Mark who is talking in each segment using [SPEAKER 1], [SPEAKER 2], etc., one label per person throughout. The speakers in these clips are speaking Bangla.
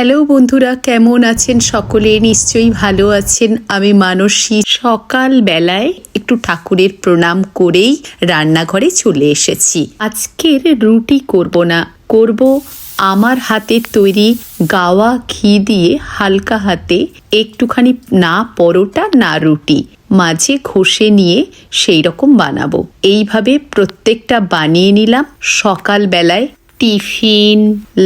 [SPEAKER 1] হ্যালো বন্ধুরা, কেমন আছেন সকলে? নিশ্চয়ই ভালো আছেন। আমি মানসী। সকাল বেলায় একটু ঠাকুরের প্রণাম করেই রান্নাঘরে চলে এসেছি। আজকের রুটি করব না। করব আমার হাতের তৈরি গাওয়া ঘি দিয়ে হালকা হাতে একটুখানি না পরোটা, না রুটি। মাঝে ঘষে নিয়ে সেই রকম বানাবো। এইভাবে প্রত্যেকটা বানিয়ে নিলাম। সকাল বেলায় টিফিন,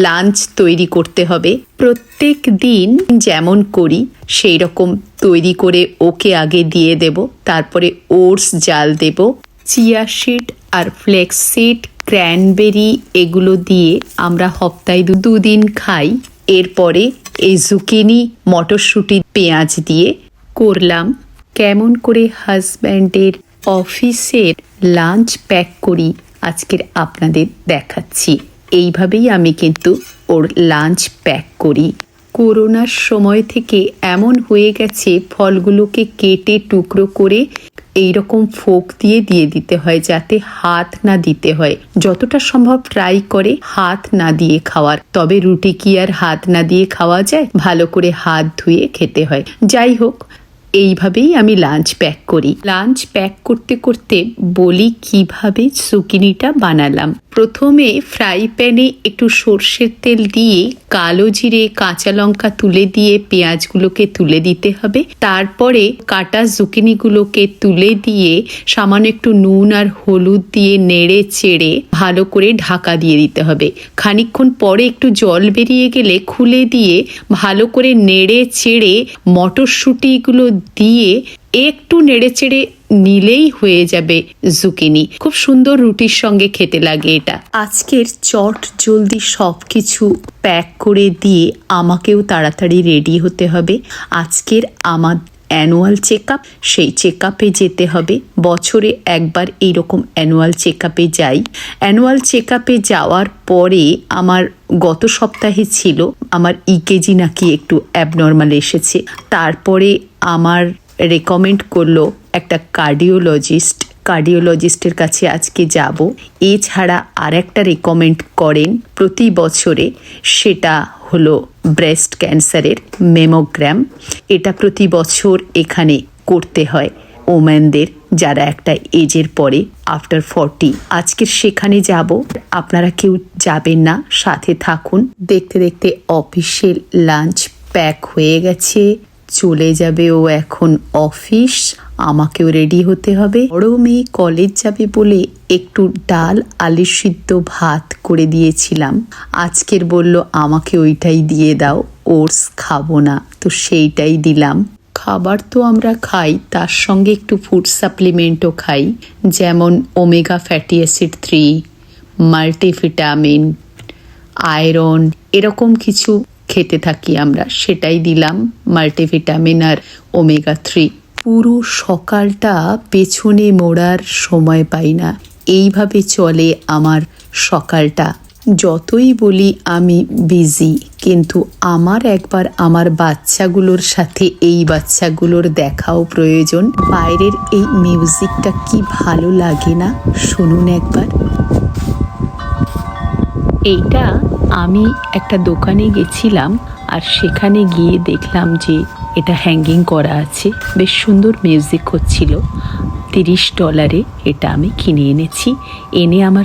[SPEAKER 1] লাঞ্চ তৈরি করতে হবে। প্রত্যেক দিন যেমন করি, সেই রকম তৈরি করে ওকে আগে দিয়ে দেব। তারপরে ওটস, জাল দেব। চিয়া সিড আর ফ্লেক্স সিড, ক্র্যানবেরি এগুলো দিয়ে আমরা সপ্তাহে দুদিন খাই। এরপরে এই জুকিনি মটরশুঁটি, পেঁয়াজ দিয়ে করলাম। কেমন করে হাজব্যান্ডের অফিসের লাঞ্চ প্যাক করি আজকের আপনাদের দেখাচ্ছি। এইভাবেই আমি কিন্তু ওর লাঞ্চ প্যাক করি। করোনার সময় থেকে এমন হয়ে গেছে, ফলগুলোকে কেটে টুকরো করে এই রকম ফোক দিয়ে দিয়ে দিতে হয় যাতে হাত না দিতে হয়। যতটা সম্ভব ট্রাই করে হাত না দিয়ে খাওয়ার। তবে রুটি কি আর হাত না দিয়ে খাওয়া যায়? ভালো করে হাত ধুয়ে খেতে হয়। যাই হোক এইভাবেই আমি লাঞ্চ প্যাক করি। লাঞ্চ প্যাক করতে করতে বলি কীভাবে সুকিনিটা বানালাম। প্রথমে ফ্রাই প্যানে একটু সর্ষের তেল দিয়ে কালো জিরে, কাঁচা লঙ্কা তুলে দিয়ে পেঁয়াজগুলোকে তুলে দিতে হবে। তারপরে কাটা জুকিনিগুলোকে তুলে দিয়ে সামান্য একটু নুন আর হলুদ দিয়ে নেড়ে চেড়ে ভালো করে ঢাকা দিয়ে দিতে হবে। খানিকক্ষণ পরে একটু জল বেরিয়ে গেলে খুলে দিয়ে ভালো করে নেড়ে চেড়ে মটরশুঁটিগুলো দিয়ে একটু নেড়ে চেড়ে নিলেই হয়ে যাবে জুকিনি। খুব সুন্দর রুটির সঙ্গে খেতে লাগে এটা। আজকের চট জলদি সব কিছু প্যাক করে দিয়ে আমাকেও তাড়াতাড়ি রেডি হতে হবে। আজকের আমার অ্যানুয়াল চেক আপ সেই চেক আপে যেতে হবে। বছরে একবার এইরকম অ্যানুয়াল চেক আপে যাই। অ্যানুয়াল চেক আপে যাওয়ার পরে আমার গত সপ্তাহে ছিল, আমার ইকেজি নাকি একটু অ্যাবনর্মাল এসেছে। তারপরে আমার রেকমেন্ড করল একটা কার্ডিওলজিস্ট কার্ডিওলজিস্টের কাছে আজকে যাব। এছাড়া আর একটা রেকমেন্ড করেন প্রতি বছরে, সেটা হলো ব্রেস্ট ক্যান্সারের মেমোগ্রাম এটা প্রতি বছর এখানে করতে হয় ওম্যানদের যারা একটা এজের পরে আফটার ফর্টি আজকের সেখানে যাব। আপনারা কেউ যাবেন না, সাথে থাকুন। দেখতে দেখতে অফিসের লাঞ্চ প্যাক হয়ে গেছে। চলে যাবে ও এখন অফিস আমাকেও রেডি হতে হবে। বড় মেয়ে কলেজ যাবে বলে একটু ডাল আলু সিদ্ধ ভাত করে দিয়েছিলাম। আজকের বলল, আমাকে ওইটাই দিয়ে দাও, ওটস খাব না। তো সেইটাই দিলাম। খাবার তো আমরা খাই, তার সঙ্গে একটু ফুড সাপ্লিমেন্টও খাই, যেমন omega fatty acid three multivitamin iron এরকম কিছু খেতে থাকি আমরা, সেটাই দিলাম মাল্টিভিটামিন আর ওমেগা থ্রি পুরো সকালটা পেছনে মোড়ার সময় পাই না। এইভাবে চলে আমার সকালটা। যতই বলি আমি বিজি কিন্তু আমার একবার আমার বাচ্চাগুলোর সাথে এই বাচ্চাগুলোর দেখাও প্রয়োজন। বাইরের এই মিউজিকটা কি ভালো লাগে না? শুনুন একবার। এইটা আমি একটা দোকানে গেছিলাম আর সেখানে গিয়ে দেখলাম যে এটা হ্যাঙ্গিং করা আছে। বেশ সুন্দর মিউজিক হচ্ছিল। তিরিশ ডলারে এটা আমি কিনে এনেছি। এনে আমার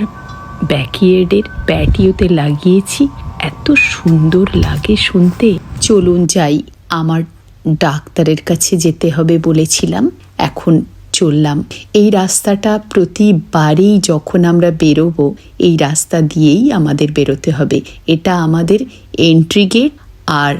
[SPEAKER 1] ব্যাকইয়ার্ডের প্যাটিওতে লাগিয়েছি। এত সুন্দর লাগে শুনতে। চলুন যাই। আমার ডাক্তারের কাছে যেতে হবে বলেছিলাম। এখন চললাম। এই রাস্তাটা প্রতিবারেই যখন আমরা বেরোবো, এই রাস্তা দিয়েই আমাদের বেরোতে হবে। এটা আমাদের এন্ট্রি গেট আর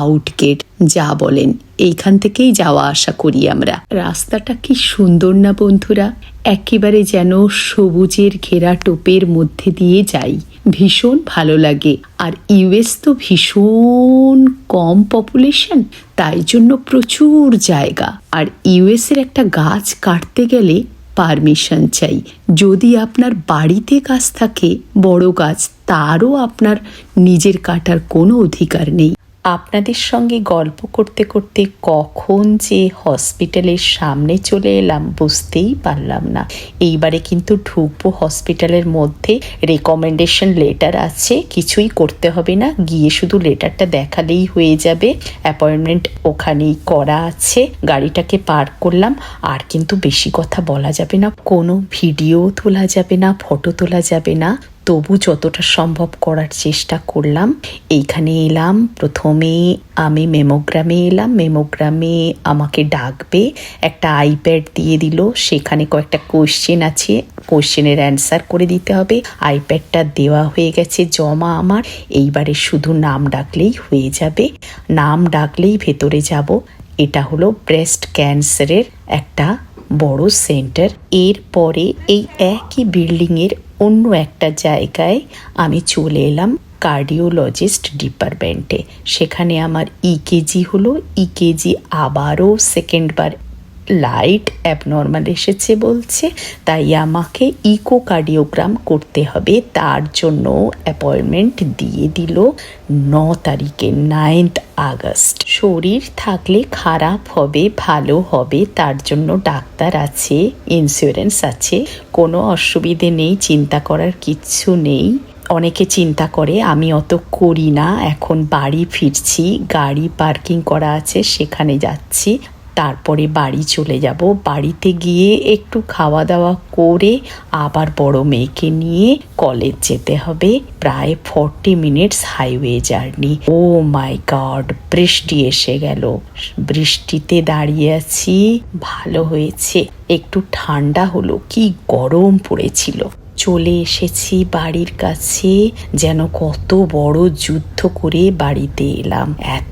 [SPEAKER 1] আউট গেট যা বলেন। এইখান থেকেই যাওয়া আসা করি আমরা। রাস্তাটা কি সুন্দর না, বন্ধুরা? একেবারে যেন সবুজের ঘেরা টোপের মধ্যে দিয়ে যাই। ভীষণ ভালো লাগে। আর ইউএস তো ভীষণ কম পপুলেশন, তাই জন্য প্রচুর জায়গা। আর ইউএস এর একটা গাছ কাটতে গেলে পারমিশন চাই। যদি আপনার বাড়িতে গাছ থাকে, বড় গাছ, তারও আপনার নিজের কাটার কোনো অধিকার নেই। আপনাদের সঙ্গে গল্প করতে করতে কখন যে হসপিটালের সামনে চলে এলাম বুঝতেই পারলাম না। এইবারে কিন্তু ঢুকবো হসপিটালের মধ্যে। রেকমেন্ডেশন লেটার আছে, কিছুই করতে হবে না। গিয়ে শুধু লেটারটা দেখালেই হয়ে যাবে। অ্যাপয়েন্টমেন্ট ওখানেই করা আছে। গাড়িটাকে পার্ক করলাম। আর কিন্তু বেশি কথা বলা যাবে না। কোনো ভিডিও তোলা যাবে না, ফটো তোলা যাবে না। তবু যতটা সম্ভব করার চেষ্টা করলাম। এইখানে এলাম, প্রথমে আমি মেমোগ্রামে এলাম মেমোগ্রামে আমাকে ডাকবে, একটা আইপ্যাড দিয়ে দিল, সেখানে কয়েকটা কোশ্চেন আছে কোশ্চেনের অ্যান্সার করে দিতে হবে। আইপ্যাডটা দেওয়া হয়ে গেছে, জমা আমার, এইবারে শুধু নাম ডাকলেই হয়ে যাবে। নাম ডাকলেই ভেতরে যাব, এটা হলো ব্রেস্ট ক্যান্সারের একটা বড় সেন্টার এরপরে এই একই বিল্ডিংয়ের অন্য একটা জায়গায় আমি চলে এলাম কার্ডিওলজিস্ট ডিপার্টমেন্টে। সেখানে আমার ইকেজি হলো ইকেজি আবারও সেকেন্ডবার লাইট অ্যাবনর্মাল এসেছে বলছে, তাই আমাকে ইকোকার্ডিওগ্রাম করতে হবে। তার জন্য অ্যাপয়েন্টমেন্ট দিয়ে দিল ন তারিখে, নাইন্থ আগস্ট। শরীর থাকলে খারাপ হবে, ভালো হবে, তার জন্য ডাক্তার আছে ইন্স্যুরেন্স আছে, কোনো অসুবিধে নেই, চিন্তা করার কিচ্ছু নেই। অনেকে চিন্তা করে, আমি অত করি না, এখন বাড়ি ফিরছি, গাড়ি পার্কিং করা আছে, সেখানে যাচ্ছি। তারপরে বাড়ি চলে যাব। বাড়িতে গিয়ে একটু খাওয়া দাওয়া করে আবার বড় মেয়েকে নিয়ে কলেজ যেতে হবে। প্রায় forty minutes highway journey oh my god বৃষ্টি এসে গেল। বৃষ্টিতে দাঁড়িয়ে আছি, ভালো হয়েছে। একটু ঠান্ডা হলো, কি গরম পড়েছিল। চলে এসেছি বাড়ির কাছে, যেন কত বড় যুদ্ধ করে বাড়িতে এলাম। এত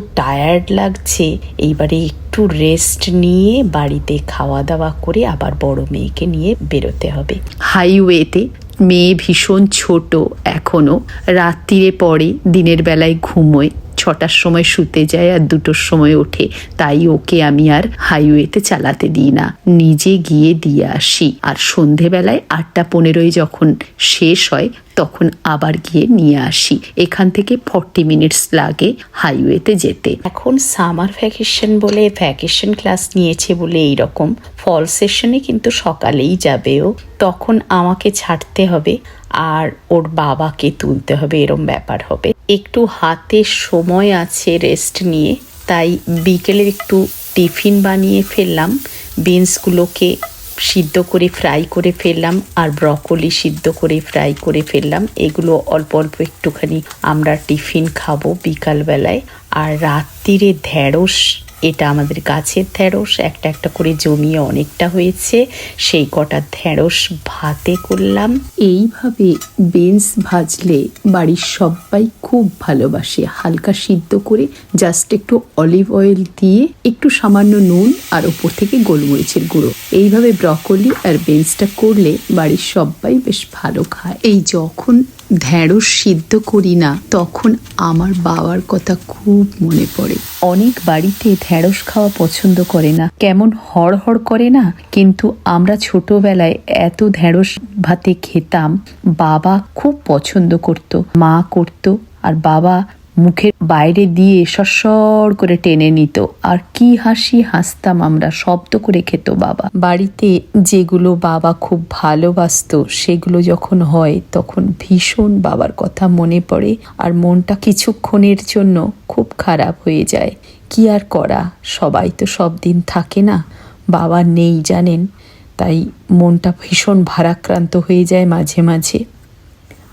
[SPEAKER 1] টায়ার্ড লাগছে। এইবারে একটু রেস্ট নিয়ে বাড়িতে খাওয়া দাওয়া করে আবার বড় মেয়েকে নিয়ে বেরোতে হবে। হাইওয়েতে মেয়ে ভীষণ ছোট, এখনও রাত্রিরে পরে দিনের বেলায় ঘুমোয়, ছটার সময় শুতে যায় আর দুটোর সময় ওঠে। তাই ওকে আমি আর হাইওয়েতে চালাতে দিই না। নিজে গিয়ে দিয়ে আসি। আর সন্ধেবেলায় আটটা পনেরোই যখন শেষ হয় তখন আবার গিয়ে নিয়ে আসি। এখান থেকে ফর্টি মিনিটস লাগে হাইওয়েতে যেতে। এখন সামার ভ্যাকেশন বলে ভ্যাকেশন ক্লাস নিয়েছে বলে এইরকম। ফল সেশনে কিন্তু সকালেই যাবে ও। তখন আমাকে ছাড়তে হবে আর ওর বাবাকে তুলতে হবে, এরম ব্যাপার হবে। একটু হাতে সময় আছে রেস্ট নিয়ে, তাই বিকেলের একটু টিফিন বানিয়ে ফেললাম। বিনসগুলোকে সিদ্ধ করে ফ্রাই করে ফেললাম আর ব্রকলি সিদ্ধ করে ফ্রাই করে ফেললাম। এগুলো অল্প অল্প একটুখানি আমরা টিফিন খাব বিকালবেলায়। আর রাত্রিরে ঢেঁড়স এটা আমাদের গাছের ঢেঁড়স, একটা একটা করে জমিয়ে অনেকটা হয়েছে। সেই কটা ঢেঁড়স ভাতে করলাম। এইভাবে বেঞ্চ ভাজলে বাড়ির সবাই খুব ভালোবাসে। হালকা সিদ্ধ করে জাস্ট একটু অলিভ অয়েল দিয়ে একটু সামান্য নুন আর ওপর থেকে গোলমরিচের গুঁড়ো। এইভাবে ব্রকলি আর বেঞ্চটা করলে বাড়ির সবাই বেশ ভালো খায়। এই যখন ঢ্যাঁড়স সিদ্ধ করি না, তখন আমার বাবার কথা খুব মনে পড়ে। অনেক বাড়িতে ঢ্যাঁড়স খাওয়া পছন্দ করে না, কেমন হড় হড় করে না? কিন্তু আমরা ছোটবেলায় এত ঢ্যাঁড়স ভাতে খেতাম, বাবা খুব পছন্দ করত, মা করত, আর বাবা মুখের বাইরে দিয়ে সরসর করে টেনে নিত। আর কি হাসি হাসতাম আমরা, শব্দ করে খেত বাবা। বাড়িতে যেগুলো বাবা খুব ভালোবাসতো, সেগুলো যখন হয় তখন ভীষণ বাবার কথা মনে পড়ে আর মনটা কিছুক্ষণের জন্য খুব খারাপ হয়ে যায়। কি আর করা, সবাই তো সব দিন থাকে না, বাবা নেই জানেন। তাই মনটা ভীষণ ভারাক্রান্ত হয়ে যায় মাঝে মাঝে।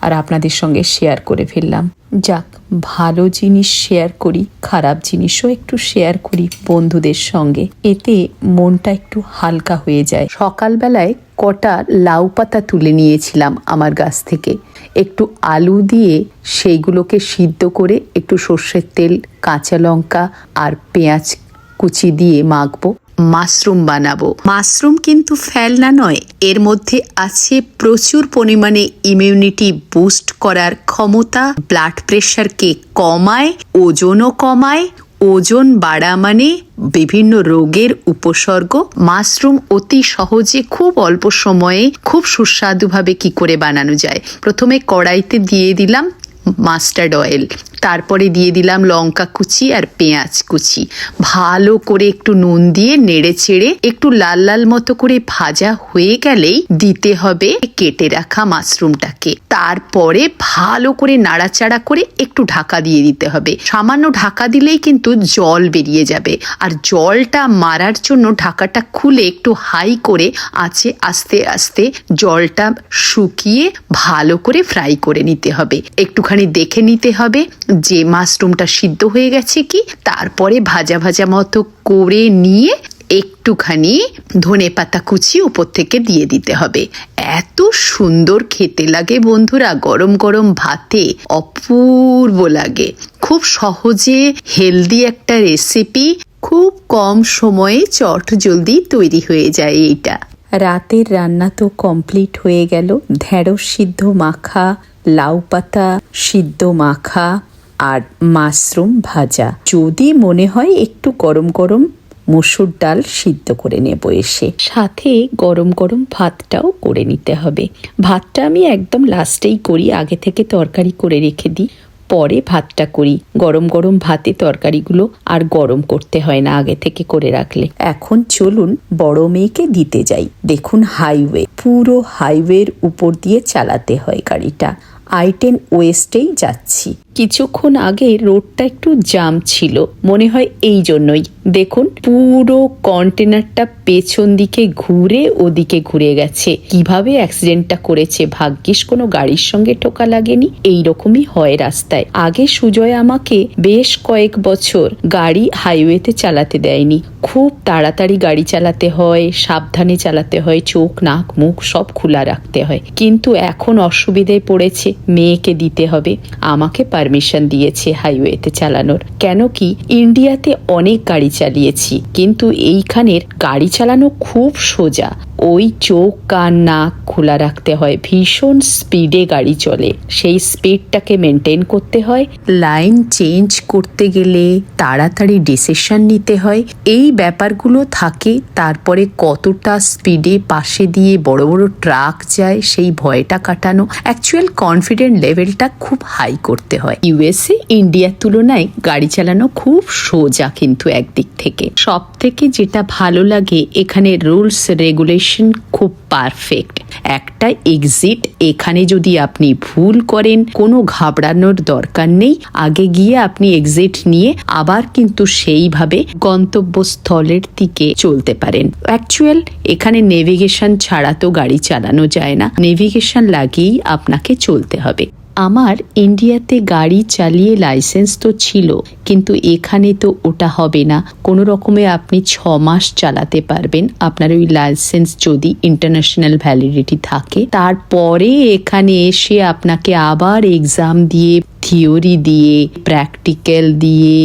[SPEAKER 1] আর আপনাদের সঙ্গে শেয়ার করে ফেললাম। যাক, ভালো জিনিস শেয়ার করি, খারাপ জিনিসও একটু শেয়ার করি বন্ধুদের সঙ্গে। এতে মনটা একটু হালকা হয়ে যায়। সকালবেলায় কটা লাউ পাতা তুলে নিয়েছিলাম আমার গাছ থেকে। একটু আলু দিয়ে সেইগুলোকে সিদ্ধ করে একটু সর্ষের তেল, কাঁচা লঙ্কা আর পেঁয়াজ কুচি দিয়ে মাখবো। মাশরুম বানাবো। মাশরুম কিন্তু ফেলনা নয়, এর মধ্যে আছে প্রচুর পরিমাণে ইমিউনিটি বুস্ট করার ক্ষমতা ব্লাড প্রেশারকে কমায়, ওজনও কমায়, ওজন বাড়া মানে বিভিন্ন রোগের উপসর্গ। মাশরুম অতি সহজে খুব অল্প সময়ে খুব সুস্বাদুভাবে কি করে বানানো যায়? প্রথমে কড়াইতে দিয়ে দিলাম মাস্টার্ড অয়েল। তারপরে দিয়ে দিলাম লঙ্কা কুচি আর পেঁয়াজ কুচি। ভালো করে একটু নুন দিয়ে নেড়ে চেড়ে একটু লাল লাল মতো করে ভাজা হয়ে গেলেই দিতে হবে কেটে রাখা মাশরুমটাকে। তারপরে ভালো করে নাড়াচাড়া করে একটু ঢাকা দিয়ে দিতে হবে। সামান্য ঢাকা দিলেই কিন্তু জল বেরিয়ে যাবে। আর জলটা মারার জন্য ঢাকাটা খুলে একটু হাই করে আছে আস্তে আস্তে জলটা শুকিয়ে ভালো করে ফ্রাই করে নিতে হবে। একটুখানি দেখে নিতে হবে যে মাশরুমটা সিদ্ধ হয়ে গেছে কি, তারপরে ভাজা ভাজা মতো করে নিয়ে একটুখানি ধনে পাতা কুচি উপর থেকে দিয়ে দিতে হবে। এত সুন্দর খেতে লাগে বন্ধুরা, গরম গরম ভাতে অপূর্ব লাগে। খুব সহজে হেলদি একটা রেসিপি খুব কম সময়ে চট জলদি তৈরি হয়ে যায় এইটা। রাতের রান্না তো কমপ্লিট হয়ে গেল। ঢেঁড়স সিদ্ধ মাখা, লাউ পাতা সিদ্ধ মাখা আর মাশরুম ভাজা। যদি মনে হয় একটু গরম গরম মসুর ডাল সিদ্ধ করে নেব এসে। সাথে গরম গরম ভাতটাও করে নিতে হবে। ভাতটা আমি একদম লাস্টেই করি, আগে থেকে তরকারি করে রেখে দিই। পরে ভাতটা করি। গরম গরম ভাতে তরকারিগুলো আর গরম করতে হয় না আগে থেকে করে রাখলে। এখন চলুন বড় মেয়েকে দিতে যাই। দেখুন হাইওয়ে। পুরো হাইওয়ের উপর দিয়ে চালাতে হয় গাড়িটা। আই টেন ওয়েস্টেই যাচ্ছি। কিছুক্ষণ আগে রোডটা একটু জাম ছিল, মনে হয় এই জন্যই। দেখুন, পুরো কন্টেনারটা পেছন দিকে ঘুরে ওদিকে ঘুরে গেছে। কীভাবে অ্যাক্সিডেন্টটা করেছে ভাগ্যিস কোনো গাড়ির সঙ্গে টোকা লাগেনি এই রকমই হয় রাস্তায়। আগে সুজয় আমাকে বেশ কয়েক বছর গাড়ি হাইওয়েতে চালাতে দেয়নি। খুব তাড়াতাড়ি গাড়ি চালাতে হয়, সাবধানে চালাতে হয়, চোখ, নাক, মুখ সব খোলা রাখতে হয়। কিন্তু এখন অসুবিধায় পড়েছে। মেয়েকে দিতে হবে। আমাকে পারমিশন দিয়েছে হাইওয়েতে চালানোর। কেন কি ইন্ডিয়াতে অনেক গাড়ি চালিয়েছি, কিন্তু এইখানের গাড়ি চালানো খুব সোজা। ওই চোখ কান নাক খোলা রাখতে হয়। ভীষণ স্পিডে গাড়ি চলে। সেই স্পিডটাকে মেনটেন করতে হয়। লাইন চেঞ্জ করতে গেলে তাড়াতাড়ি ডিসিশন নিতে হয়। এই ব্যাপারগুলো থাকে। তারপরে কতটা স্পিডে পাশে দিয়ে বড় বড় ট্রাক যায়, সেই ভয়টা কাটানো। অ্যাকচুয়াল কনফিডেন্ট লেভেলটা খুব হাই করতে হয়। ইউএসএ ইন্ডিয়ার তুলনায় গাড়ি চালানো খুব সোজা কিন্তু একদিক থেকে। সব থেকে যেটা ভালো লাগে, এখানে রুলস রেগুলেশন খুব পারফেক্ট একটা এক্সিট এখানে যদি আপনি ভুল করেন, কোনো ঘাবড়ানোর দরকার নেই। আগে গিয়ে আপনি এক্সিট নিয়ে আবার কিন্তু সেইভাবে গন্তব্যস্থলের দিকে চলতে পারেন। অ্যাকচুয়াল এখানে নেভিগেশন ছাড়া তো গাড়ি চালানো যায় না। নেভিগেশন লাগিয়েই আপনাকে চলতে হবে। আমার ইন্ডিয়াতে গাড়ি চালিয়ে লাইসেন্স তো ছিল, কিন্তু এখানে তো ওটা হবে না। কোনো রকমে আপনি ছ মাস চালাতে পারবেন। আপনার ওই লাইসেন্স যদি ইন্টারন্যাশনাল ভ্যালিডিটি থাকে, তারপরে এখানে এসে আপনাকে আবার এক্সাম দিয়ে থিওরি দিয়ে প্র্যাকটিক্যাল দিয়ে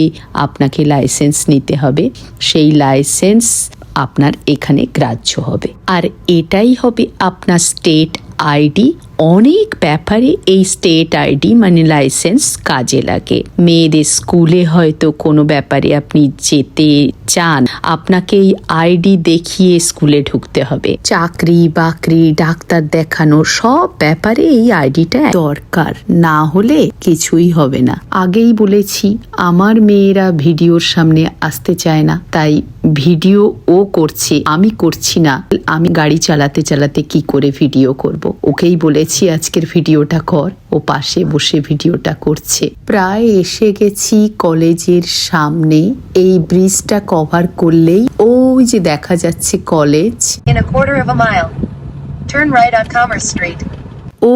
[SPEAKER 1] আপনাকে লাইসেন্স নিতে হবে। সেই লাইসেন্স আপনার এখানে গ্রাহ্য হবে। আর এটাই হবে আপনার স্টেট আইডি অনেক ব্যাপারে এই স্টেট আইডি মানে লাইসেন্স কাজে লাগে। মেয়েদের স্কুলে হয়তো কোনো ব্যাপারে আপনি যেতে চান, আপনাকে এই আইডি দেখিয়ে স্কুলে ঢুকতে হবে। চাকরি বাকরি, ডাক্তার দেখানো সব ব্যাপারে এই আইডিটা দরকার। না হলে কিছুই হবে না। আগেই বলেছি, আমার মেয়েরা ভিডিওর সামনে আসতে চায় না। তাই ভিডিও ও করছে, আমি করছি না। আমি গাড়ি চালাতে চালাতে কি করে ভিডিও করব? ওকেই বলেছি আজকের ভিডিওটা কর। ও পাশে বসে ভিডিওটা করছে। প্রায় এসে গেছি কলেজের সামনে। এই ব্রিজটা কভার করলেই ওই যে দেখা যাচ্ছে কলেজ.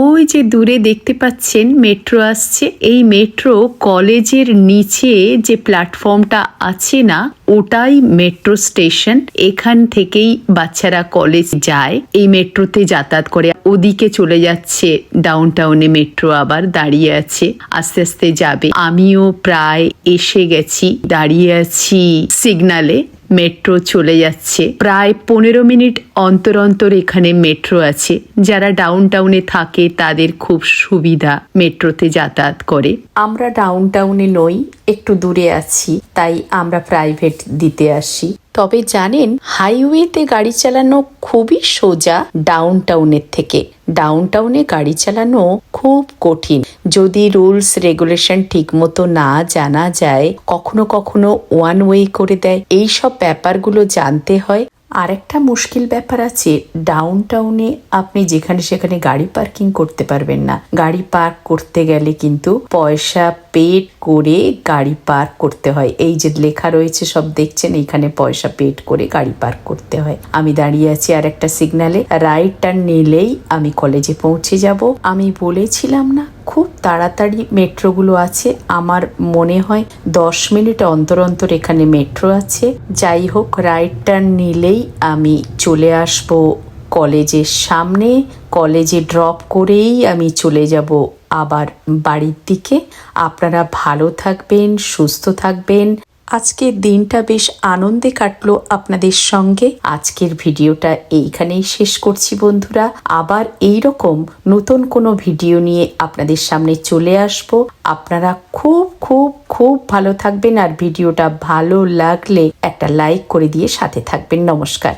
[SPEAKER 1] ওই যে দূরে দেখতে পাচ্ছেন মেট্রো আসছে। এই মেট্রো কলেজের নিচে যে প্ল্যাটফর্মটা আছে না ওটাই মেট্রো স্টেশন এখান থেকেই বাচ্চারা কলেজ যায়। এই মেট্রোতে যাতায়াত করে। ওদিকে চলে যাচ্ছে ডাউন টাউনে মেট্রো আবার দাঁড়িয়ে আছে, আস্তে আস্তে যাবে। আমিও প্রায় এসে গেছি, দাঁড়িয়ে আছি সিগনালে মেট্রো চলে যাচ্ছে। প্রায় পনেরো মিনিট অন্তর অন্তর এখানে মেট্রো আছে। যারা ডাউন টাউনে থাকে, তাদের খুব সুবিধা মেট্রোতে যাতায়াত করে। আমরা ডাউন টাউনে নই একটু দূরে আছি, তাই আমরা প্রাইভেট দিতে আসি। তবে জানেন হাইওয়েতে গাড়ি চালানো খুবই সোজা ডাউন টাউনের থেকে। ডাউন টাউনে গাড়ি চালানো খুব কঠিন। যদি রুলস রেগুলেশন ঠিক মতো না জানা যায়, কখনো কখনো ওয়ান ওয়ে করে দেয়। এইসব ব্যাপারগুলো জানতে হয় আরেকটা মুশকিল ব্যাপার আছে ডাউন টাউনে আপনি যেখানে সেখানে গাড়ি পার্কিং করতে পারবেন না। গাড়ি পার্ক করতে গেলে কিন্তু পয়সা পেড করে গাড়ি পার্ক করতে হয়। এই যে লেখা রয়েছে, সব দেখছেন এখানে পয়সা পেড করে গাড়ি পার্ক করতে হয়। আমি দাঁড়িয়ে আছি আর একটা সিগনালে রাইট টার্ন নিলেই আমি কলেজে পৌঁছে যাব। আমি বলেছিলাম না খুব তাড়াতাড়ি মেট্রোগুলো আছে। আমার মনে হয় দশ মিনিট অন্তর অন্তর এখানে মেট্রো আছে। যাই হোক রাইট টার্ন নিলেই আমি চলে আসব কলেজের সামনে। কলেজে ড্রপ করেই আমি চলে যাব আবার বাড়ির দিকে। আপনারা ভালো থাকবেন, সুস্থ থাকবেন। আজকের দিনটা বেশ আনন্দে কাটলো আপনাদের সঙ্গে। আজকের ভিডিওটা এইখানেই শেষ করছি বন্ধুরা। আবার এই রকম নতুন কোনো ভিডিও নিয়ে আপনাদের সামনে চলে আসব। আপনারা খুব খুব খুব ভালো থাকবেন আর ভিডিওটা ভালো লাগলে একটা লাইক করে দিয়ে সাথে থাকবেন। নমস্কার।